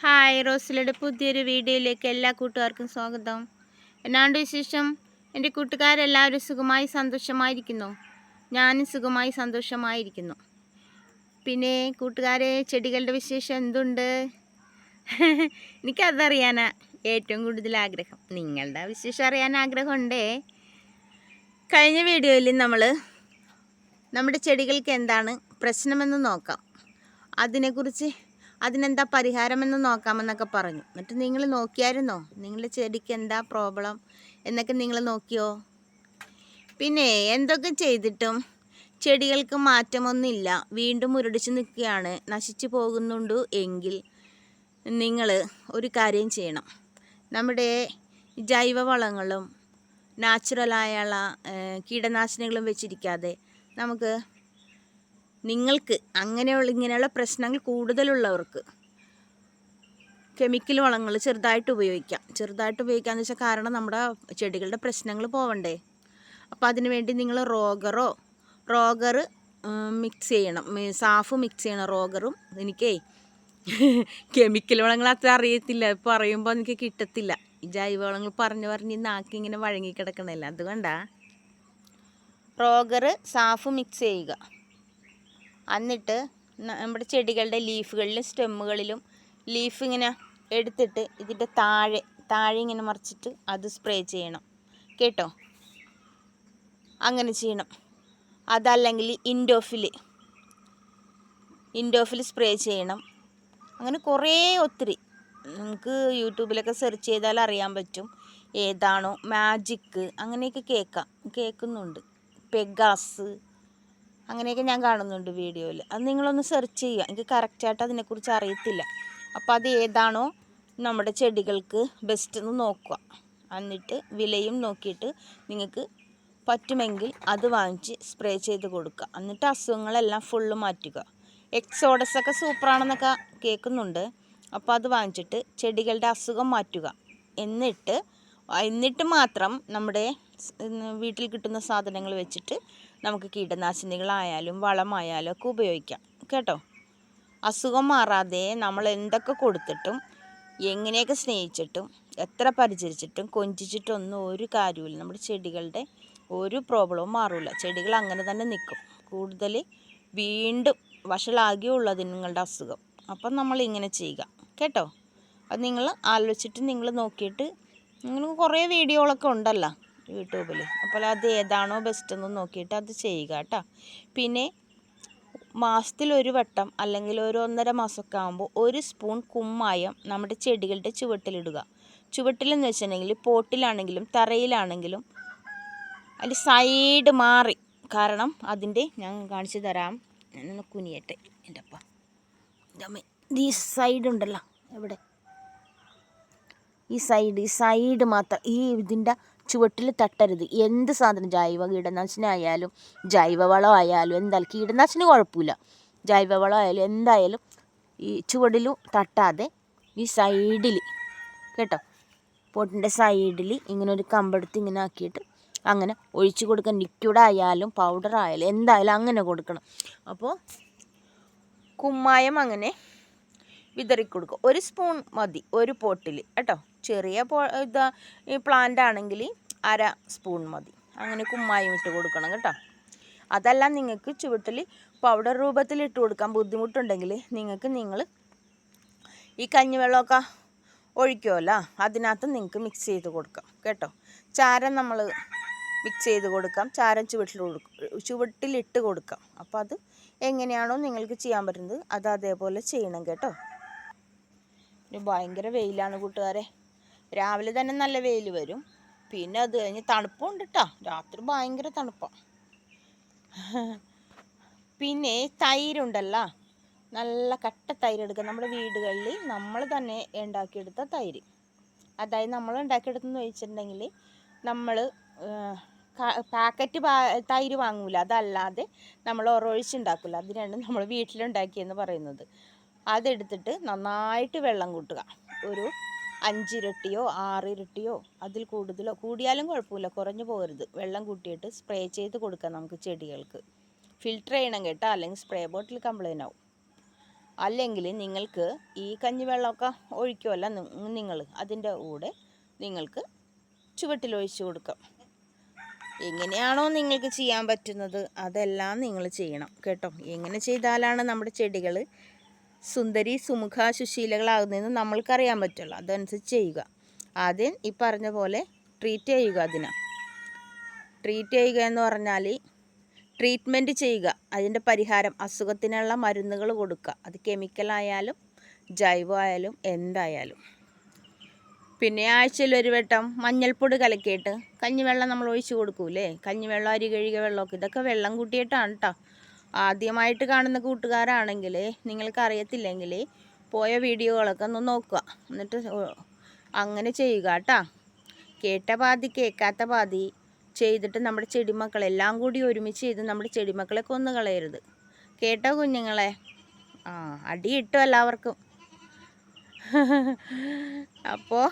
Hi റോസിലയുടെ പുതിയൊരു വീഡിയോയിലേക്ക് എല്ലാ കൂട്ടുകാർക്കും സ്വാഗതം. എന്നാണ്ട് വിശേഷം? എന്റെ കൂട്ടുകാരെല്ലാവരും സുഖമായി സന്തോഷമായിരിക്കുന്നു. ഞാനും സുഖമായി സന്തോഷമായിരിക്കുന്നു. പിന്നെ കൂട്ടുകാരെ ചെടികളുടെ വിശേഷം എന്തുണ്ട്? എനിക്കതറിയാനാ ഏറ്റവും കൂടുതൽ ആഗ്രഹം. നിങ്ങളുടെ വിശേഷം അറിയാൻ ആഗ്രഹമുണ്ടേ. കഴിഞ്ഞ വീഡിയോയിൽ നമ്മൾ നമ്മുടെ ചെടികൾക്ക് എന്താണ് പ്രശ്നമെന്ന് നോക്കാം. അതിനെക്കുറിച്ച് അതിനെന്താ പരിഹാരമെന്ന് നോക്കാമെന്നൊക്കെ പറഞ്ഞു. എന്നിട്ട് നിങ്ങൾ നോക്കിയായിരുന്നോ? നിങ്ങളുടെ ചെടിക്ക് എന്താ പ്രോബ്ലം എന്നൊക്കെ നിങ്ങൾ നോക്കിയോ? പിന്നെ എന്തൊക്കെ ചെയ്തിട്ടും ചെടികൾക്ക് മാറ്റമൊന്നുമില്ല. വീണ്ടും മുരടിച്ച് നിൽക്കുകയാണ്. നശിച്ചു പോകുന്നുണ്ട് എങ്കിൽ നിങ്ങൾ ഒരു കാര്യം ചെയ്യണം. നമ്മുടെ ജൈവവളങ്ങളും നാച്ചുറലായുള്ള കീടനാശിനികളും വെച്ചിരിക്കാതെ നമുക്ക് നിങ്ങൾക്ക് അങ്ങനെയുള്ള ഇങ്ങനെയുള്ള പ്രശ്നങ്ങൾ കൂടുതലുള്ളവർക്ക് കെമിക്കൽ വളങ്ങൾ ചെറുതായിട്ട് ഉപയോഗിക്കാം. ചെറുതായിട്ട് ഉപയോഗിക്കാന്ന് വെച്ചാൽ കാരണം നമ്മുടെ ചെടികളുടെ പ്രശ്നങ്ങൾ പോവണ്ടേ. അപ്പോൾ അതിന് വേണ്ടി നിങ്ങൾ റോഗറോ റോഗർ മിക്സ് ചെയ്യണം. സാഫ് മിക്സ് ചെയ്യണം റോഗറും. എനിക്കേ കെമിക്കൽ വളങ്ങൾ അത്ര അറിയത്തില്ല. പറയുമ്പോൾ എനിക്ക് കിട്ടത്തില്ല. ഈ ജൈവ വളങ്ങൾ പറഞ്ഞു പറഞ്ഞ് നാക്കി ഇങ്ങനെ വഴങ്ങി കിടക്കണല്ല അതുകൊണ്ടാണ് റോഗർ സാഫ് മിക്സ് ചെയ്യുക. എന്നിട്ട് നമ്മുടെ ചെടികളുടെ ലീഫുകളിലും സ്റ്റെമ്മുകളിലും ലീഫ് ഇങ്ങനെ എടുത്തിട്ട് ഇതിന്റെ താഴെ താഴെ ഇങ്ങനെ മറിച്ചിട്ട് അത് സ്പ്രേ ചെയ്യണം. കേട്ടോ? അങ്ങനെ ചെയ്യണം. അതല്ലെങ്കിൽ ഇൻഡോഫിൽ ഇൻഡോഫിൽ സ്പ്രേ ചെയ്യണം. അങ്ങനെ കുറേ ഒത്തിരി. നമുക്ക് യൂട്യൂബിലൊക്കെ സെർച്ച് ചെയ്താൽ അറിയാൻ പറ്റും ഏതാണോ മാജിക്ക് അങ്ങനെയൊക്കെ കേൾക്കാം. കേൾക്കുന്നുണ്ട്. പെഗാസ് അങ്ങനെയൊക്കെ ഞാൻ കാണുന്നുണ്ട് വീഡിയോയിൽ അത് നിങ്ങളൊന്ന് സെർച്ച് ചെയ്യുക. എനിക്ക് കറക്റ്റായിട്ട് അതിനെക്കുറിച്ച് അറിയത്തില്ല. അപ്പോൾ അത് ഏതാണോ നമ്മുടെ ചെടികൾക്ക് ബെസ്റ്റ് എന്ന് നോക്കുക. എന്നിട്ട് വിലയും നോക്കിയിട്ട് നിങ്ങൾക്ക് പറ്റുമെങ്കിൽ അത് വാങ്ങിച്ച് സ്പ്രേ ചെയ്ത് കൊടുക്കുക. എന്നിട്ട് അസുഖങ്ങളെല്ലാം ഫുള്ള് മാറ്റുക. എക്സോഡസ് ഒക്കെ സൂപ്പറാണെന്നൊക്കെ കേൾക്കുന്നുണ്ട്. അപ്പോൾ അത് വാങ്ങിച്ചിട്ട് ചെടികളുടെ അസുഖം മാറ്റുക. എന്നിട്ട് എന്നിട്ട് മാത്രം നമ്മുടെ വീട്ടിൽ കിട്ടുന്ന സാധനങ്ങൾ വെച്ചിട്ട് നമുക്ക് കീടനാശിനികളായാലും വളമായാലും ഒക്കെ ഉപയോഗിക്കാം. കേട്ടോ? അസുഖം മാറാതെ നമ്മൾ എന്തൊക്കെ കൊടുത്തിട്ടും എങ്ങനെയൊക്കെ സ്നേഹിച്ചിട്ടും എത്ര പരിചരിച്ചിട്ടും കൊഞ്ചിച്ചിട്ടൊന്നും ഒരു കാര്യമില്ല നമ്മുടെ ചെടികളുടെ ഒരു പ്രോബ്ലവും മാറില്ല ചെടികൾ അങ്ങനെ തന്നെ നിൽക്കും. കൂടുതൽ വീണ്ടും വഷളാകിയുള്ളത് നിങ്ങളുടെ അസുഖം. അപ്പം നമ്മൾ ഇങ്ങനെ ചെയ്യുക. കേട്ടോ? അത് നിങ്ങൾ ആലോചിച്ചിട്ട് നിങ്ങൾ നോക്കിയിട്ട് നിങ്ങൾ കുറേ വീഡിയോകളൊക്കെ ഉണ്ടല്ലോ. യൂട്യൂബിൽ അപ്പോൾ അത് ഏതാണോ ബെസ്റ്റ് എന്ന് നോക്കിയിട്ട് അത് ചെയ്യുക കേട്ടോ. പിന്നെ മാസത്തിൽ ഒരു വട്ടം അല്ലെങ്കിൽ ഒരു ഒന്നര മാസമൊക്കെ ആകുമ്പോൾ ഒരു സ്പൂൺ കുമ്മായം നമ്മുടെ ചെടികളുടെ ചുവട്ടിലിടുക. ചുവട്ടിലെന്ന് വെച്ചിട്ടുണ്ടെങ്കിൽ പോട്ടിലാണെങ്കിലും തറയിലാണെങ്കിലും അതിന്റെ സൈഡ് മാറി. കാരണം അതിന്റെ ഞാൻ കാണിച്ചു തരാം. ഞാനൊന്ന് കുനിയട്ടെ എന്റെ അപ്പ. ഈ സൈഡ് ഉണ്ടല്ലോ എവിടെ ഈ സൈഡ് ഈ സൈഡ് മാത്രം ഈ ഇതിന്റെ ചുവട്ടിൽ തട്ടരുത്. എന്ത് സാധനം ജൈവ കീടനാശിനി ആയാലും ജൈവവളം ആയാലും എന്തായാലും കീടനാശിനി കുഴപ്പമില്ല. ജൈവവളം ആയാലും എന്തായാലും ഈ ചുവടിലും തട്ടാതെ ഈ സൈഡിൽ കേട്ടോ? പോട്ടിന്റെ സൈഡിൽ ഇങ്ങനെ ഒരു കമ്പെടുത്ത് ഇങ്ങനെ ആക്കിയിട്ട് അങ്ങനെ ഒഴിച്ചു കൊടുക്കാൻ ലിക്വിഡ് ആയാലും പൗഡർ ആയാലും എന്തായാലും അങ്ങനെ കൊടുക്കണം. അപ്പോൾ കുമ്മായം അങ്ങനെ വിതറി കൊടുക്കുക ഒരു സ്പൂൺ മതി ഒരു പോട്ടിൽ കേട്ടോ? ചെറിയ ഇതാ ഈ പ്ലാന്റ് ആണെങ്കിൽ അര സ്പൂൺ മതി. അങ്ങനെ കുമ്മായും ഇട്ട് കൊടുക്കണം കേട്ടോ. അതെല്ലാം നിങ്ങൾക്ക് ചുവട്ടിൽ പൗഡർ രൂപത്തിൽ ഇട്ട് കൊടുക്കാൻ ബുദ്ധിമുട്ടുണ്ടെങ്കിൽ നിങ്ങൾക്ക് നിങ്ങൾ ഈ കഞ്ഞിവെള്ളമൊക്കെ ഒഴിക്കുമല്ലോ അതിനകത്ത് നിങ്ങൾക്ക് മിക്സ് ചെയ്ത് കൊടുക്കാം കേട്ടോ. ചാരം നമ്മൾ മിക്സ് ചെയ്ത് കൊടുക്കാം. ചാരം ചുവട്ടിൽ കൊടുക്കും ചുവട്ടിലിട്ട് കൊടുക്കാം. അപ്പോൾ അത് എങ്ങനെയാണോ നിങ്ങൾക്ക് ചെയ്യാൻ പറ്റുന്നത് അത് അതേപോലെ ചെയ്യണം കേട്ടോ. ഭയങ്കര വെയിലാണ് കൂട്ടുകാരെ. രാവിലെ തന്നെ നല്ല വെയിൽ വരും. പിന്നെ അത് കഴിഞ്ഞ് തണുപ്പുണ്ട് കേട്ടോ രാത്രി ഭയങ്കര തണുപ്പാണ് പിന്നെ തൈരുണ്ടല്ലോ. നല്ല കട്ട തൈര് എടുക്കുക നമ്മുടെ വീടുകളിൽ നമ്മൾ തന്നെ ഉണ്ടാക്കിയെടുത്ത തൈര്. അതായത് നമ്മൾ ഉണ്ടാക്കിയെടുത്തെന്ന് വെച്ചിട്ടുണ്ടെങ്കിൽ നമ്മൾ പാക്കറ്റ് തൈര് വാങ്ങൂല. അതല്ലാതെ നമ്മൾ ഒരൊഴിച്ചുണ്ടാക്കില്ല അതിനാണ് നമ്മൾ വീട്ടിലുണ്ടാക്കിയെന്ന് പറയുന്നത്. അതെടുത്തിട്ട് നന്നായിട്ട് വെള്ളം കൂട്ടുക. ഒരു അഞ്ചിരട്ടിയോ ആറിരട്ടിയോ അതിൽ കൂടുതലോ കൂടിയാലും കുഴപ്പമില്ല. കുറഞ്ഞു പോകരുത്. വെള്ളം കൂട്ടിയിട്ട് സ്പ്രേ ചെയ്ത് കൊടുക്കാം നമുക്ക് ചെടികൾക്ക്. ഫിൽട്ടർ ചെയ്യണം കേട്ടോ. അല്ലെങ്കിൽ സ്പ്രേ ബോട്ടിൽ കംപ്ലൈന്റ് ആവും. അല്ലെങ്കിൽ നിങ്ങൾക്ക് ഈ കഞ്ഞിവെള്ളമൊക്കെ ഒഴിക്കുമല്ല നിങ്ങൾ അതിന്റെ കൂടെ നിങ്ങൾക്ക് ചുവട്ടിൽ ഒഴിച്ചു കൊടുക്കാം. എങ്ങനെയാണോ നിങ്ങൾക്ക് ചെയ്യാൻ പറ്റുന്നത് അതെല്ലാം നിങ്ങൾ ചെയ്യണം കേട്ടോ. എങ്ങനെ ചെയ്താലാണ് നമ്മുടെ ചെടികൾ സുന്ദരി സുമുഖ സുശീലകളാകുന്നതെന്ന് നമ്മൾക്കറിയാൻ പറ്റുള്ളൂ. അതനുസരിച്ച് ചെയ്യുക. ആദ്യം ഈ പറഞ്ഞ പോലെ ട്രീറ്റ് ചെയ്യുക അതിനെ. ട്രീറ്റ് ചെയ്യുക എന്ന് പറഞ്ഞാൽ ട്രീറ്റ്മെന്റ് ചെയ്യുക. അതിന്റെ പരിഹാരം അസുഖത്തിനുള്ള മരുന്നുകൾ കൊടുക്കുക. അത് കെമിക്കലായാലും ജൈവമായാലും എന്തായാലും. പിന്നെ ആഴ്ചയിൽ ഒരു വട്ടം മഞ്ഞൾപ്പൊടി കലക്കിയിട്ട് കഞ്ഞിവെള്ളം നമ്മൾ ഒഴിച്ചു കൊടുക്കൂലേ കഞ്ഞിവെള്ളം അരി കഴുകിയ വെള്ളമൊക്കെ. ഇതൊക്കെ വെള്ളം കൂട്ടിയിട്ടാണ് കേട്ടോ ആദ്യമായിട്ട് കാണുന്ന കൂട്ടുകാരാണെങ്കിൽ നിങ്ങൾക്ക് അറിയത്തില്ലെങ്കിൽ പോയ വീഡിയോകളൊക്കെ ഒന്ന് നോക്കുക. എന്നിട്ട് അങ്ങനെ ചെയ്യുക കേട്ടോ. കേട്ട പാതി കേൾക്കാത്ത പാതി ചെയ്തിട്ട് നമ്മുടെ ചെടിമക്കളെല്ലാം കൂടി ഒരുമിച്ച് ചെയ്ത് നമ്മുടെ ചെടിമക്കളെ കൊന്നു കളയരുത്. കേട്ടോ കുഞ്ഞുങ്ങളെ? ആ അടി എല്ലാവർക്കും. അപ്പോൾ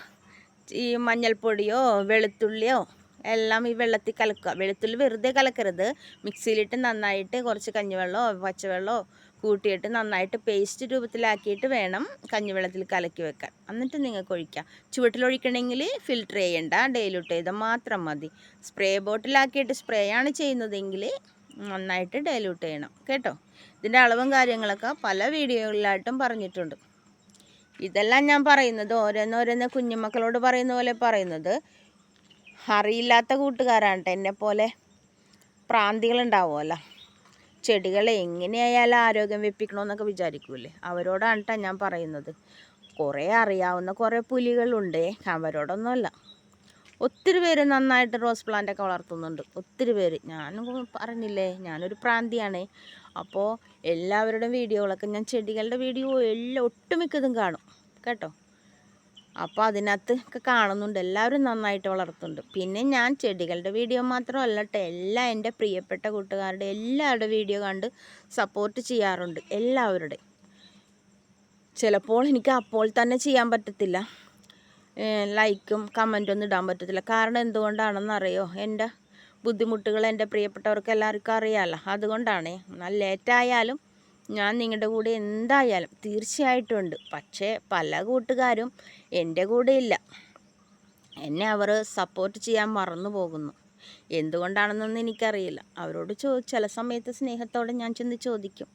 ഈ മഞ്ഞൾപ്പൊടിയോ വെളുത്തുള്ളിയോ എല്ലാം ഈ വെള്ളത്തിൽ കലക്കുക. വെളുത്തുള്ളി വെറുതെ കലക്കരുത്. മിക്സിയിലിട്ട് നന്നായിട്ട് കുറച്ച് കഞ്ഞിവെള്ളമോ പച്ചവെള്ളമോ കൂട്ടിയിട്ട് നന്നായിട്ട് പേസ്റ്റ് രൂപത്തിലാക്കിയിട്ട് വേണം കഞ്ഞിവെള്ളത്തിൽ കലക്കി വെക്കാൻ. എന്നിട്ട് നിങ്ങൾക്ക് ഒഴിക്കാം. ചുവട്ടിലൊഴിക്കണമെങ്കിൽ ഫിൽറ്റർ ചെയ്യണ്ട. ഡെയിലൂട്ട് ചെയ്താൽ മാത്രം മതി. സ്പ്രേ ബോട്ടിലാക്കിയിട്ട് സ്പ്രേ ആണ് ചെയ്യുന്നതെങ്കിൽ നന്നായിട്ട് ഡൈലൂട്ട് ചെയ്യണം. കേട്ടോ? ഇതിന്റെ അളവും കാര്യങ്ങളൊക്കെ പല വീഡിയോകളിലായിട്ടും പറഞ്ഞിട്ടുണ്ട്. ഇതെല്ലാം ഞാൻ പറയുന്നത് ഓരോന്നോരോന്ന് കുഞ്ഞുമക്കളോട് പറയുന്ന പോലെ പറയുന്നത്. അറിയില്ലാത്ത കൂട്ടുകാരാണ് എന്നെ പോലെ പ്രാന്തികളുണ്ടാവുമല്ലോ. ചെടികളെ എങ്ങനെയായാലും ആരോഗ്യം വെപ്പിക്കണമെന്നൊക്കെ വിചാരിക്കൂലേ? അവരോടാണ് കേട്ടോ ഞാൻ പറയുന്നത്. കുറേ അറിയാവുന്ന കുറേ പുലികളുണ്ട്. അവരോടൊന്നുമല്ല. ഒത്തിരി പേര് നന്നായിട്ട് റോസ് പ്ലാന്റൊക്കെ വളർത്തുന്നുണ്ട്. ഒത്തിരി പേര്. ഞാനും പറഞ്ഞില്ലേ? ഞാനൊരു പ്രാന്തിയാണ്. അപ്പോൾ എല്ലാവരുടെയും വീഡിയോകളൊക്കെ ഞാൻ ചെടികളുടെ വീഡിയോ എല്ലാം ഒട്ടുമിക്കതും കാണും. കേട്ടോ? അപ്പോൾ അതിനകത്ത് ഒക്കെ കാണുന്നുണ്ട്. എല്ലാവരും നന്നായിട്ട് വളർത്തുന്നുണ്ട്. പിന്നെ ഞാൻ ചെടികളുടെ വീഡിയോ മാത്രമല്ല കേട്ടോ എല്ലാ എന്റെ പ്രിയപ്പെട്ട കൂട്ടുകാരുടെ എല്ലാവരുടെ വീഡിയോ കണ്ട് സപ്പോർട്ട് ചെയ്യാറുണ്ട് എല്ലാവരുടെ. ചിലപ്പോൾ എനിക്ക് അപ്പോൾ തന്നെ ചെയ്യാൻ പറ്റത്തില്ല. ലൈക്കും കമന്റൊന്നും ഇടാൻ പറ്റത്തില്ല. കാരണം എന്തുകൊണ്ടാണെന്നറിയോ? എന്റെ ബുദ്ധിമുട്ടുകൾ എന്റെ പ്രിയപ്പെട്ടവർക്ക് എല്ലാവർക്കും അറിയാമല്ലോ അതുകൊണ്ടാണ്. എന്നാൽ ലേറ്റായാലും ഞാൻ നിങ്ങളുടെ കൂടെ എന്തായാലും തീർച്ചയായിട്ടും ഉണ്ട് പക്ഷേ പല കൂട്ടുകാരും എന്റെ കൂടെ ഇല്ല. എന്നെ അവർ സപ്പോർട്ട് ചെയ്യാൻ മറന്നു പോകുന്നു. എന്തുകൊണ്ടാണെന്നൊന്നും എനിക്കറിയില്ല. അവരോട് ചോ ചില സമയത്ത് സ്നേഹത്തോടെ ഞാൻ ചെന്ന് ചോദിക്കും.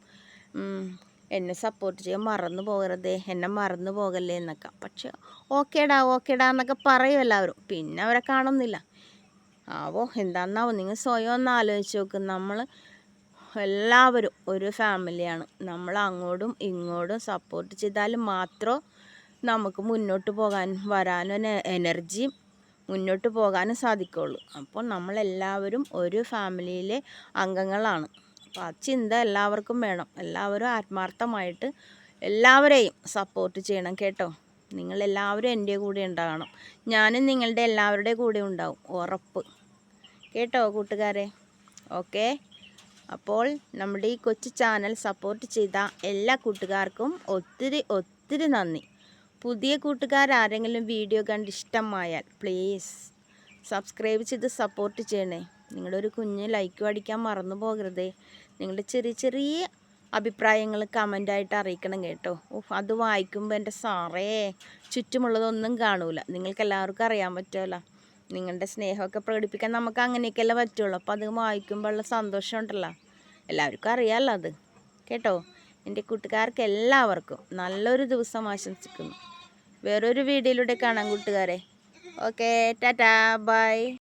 എന്നെ സപ്പോർട്ട് ചെയ്യാൻ മറന്നു പോകരുതേ എന്നെ മറന്നു പോകല്ലേ എന്നൊക്കെ. പക്ഷെ ഓക്കേടാ ഓക്കേടാ എന്നൊക്കെ പറയും എല്ലാവരും. പിന്നെ അവരെ കാണുന്നില്ല. ആവോ എന്താന്നാവോ നിങ്ങൾ സ്വയം ഒന്ന് ആലോചിച്ച് നോക്കും. നമ്മൾ എല്ലാവരും ഒരു ഫാമിലിയാണ് നമ്മൾ അങ്ങോട്ടും ഇങ്ങോട്ടും സപ്പോർട്ട് ചെയ്താൽ മാത്രം നമുക്ക് മുന്നോട്ട് പോകാൻ വരാനും എനർജി മുന്നോട്ട് പോകാനും സാധിക്കുള്ളൂ. അപ്പോൾ നമ്മളെല്ലാവരും ഒരു ഫാമിലിയിലെ അംഗങ്ങളാണ്. അപ്പോൾ ആ ചിന്ത എല്ലാവർക്കും വേണം. എല്ലാവരും ആത്മാർത്ഥമായിട്ട് എല്ലാവരെയും സപ്പോർട്ട് ചെയ്യണം കേട്ടോ. നിങ്ങളെല്ലാവരും എന്റെ കൂടെ ഉണ്ടാകണം. ഞാനും നിങ്ങളുടെ എല്ലാവരുടെ കൂടെ ഉണ്ടാവും. ഉറപ്പ്. കേട്ടോ കൂട്ടുകാരെ? ഓക്കേ അപ്പോൾ നമ്മുടെ ഈ കൊച്ചു ചാനൽ സപ്പോർട്ട് ചെയ്ത എല്ലാ കൂട്ടുകാർക്കും ഒത്തിരി ഒത്തിരി നന്ദി. പുതിയ കൂട്ടുകാർ ആരെങ്കിലും വീഡിയോ കണ്ട് ഇഷ്ടമായാൽ പ്ലീസ് സബ്സ്ക്രൈബ് ചെയ്ത് സപ്പോർട്ട് ചെയ്യണേ. നിങ്ങളുടെ ഒരു കുഞ്ഞ് ലൈക്കും അടിക്കാൻ മറന്നു പോകരുതേ. നിങ്ങളുടെ ചെറിയ ചെറിയ അഭിപ്രായങ്ങൾ കമന്റായിട്ട് അറിയിക്കണം കേട്ടോ. ഓഹ് അത് വായിക്കുമ്പോൾ എന്റെ സാറേ ചുറ്റുമുള്ളതൊന്നും കാണൂല. നിങ്ങൾക്ക് എല്ലാവർക്കും അറിയാൻ പറ്റുമല്ലോ നിങ്ങളുടെ സ്നേഹമൊക്കെ പ്രകടിപ്പിക്കാൻ നമുക്ക് അങ്ങനെയൊക്കെയല്ലേ പറ്റുള്ളൂ. അപ്പോൾ അത് വായിക്കുമ്പോൾ ഉള്ള സന്തോഷം ഉണ്ടല്ലോ. എല്ലാവർക്കും അറിയാമല്ലോ അത്. കേട്ടോ? എന്റെ കൂട്ടുകാർക്ക് എല്ലാവർക്കും നല്ലൊരു ദിവസം ആശംസിക്കുന്നു. വേറൊരു വീഡിയോയിലൂടെ കാണാം കൂട്ടുകാരെ. Okay tata bye.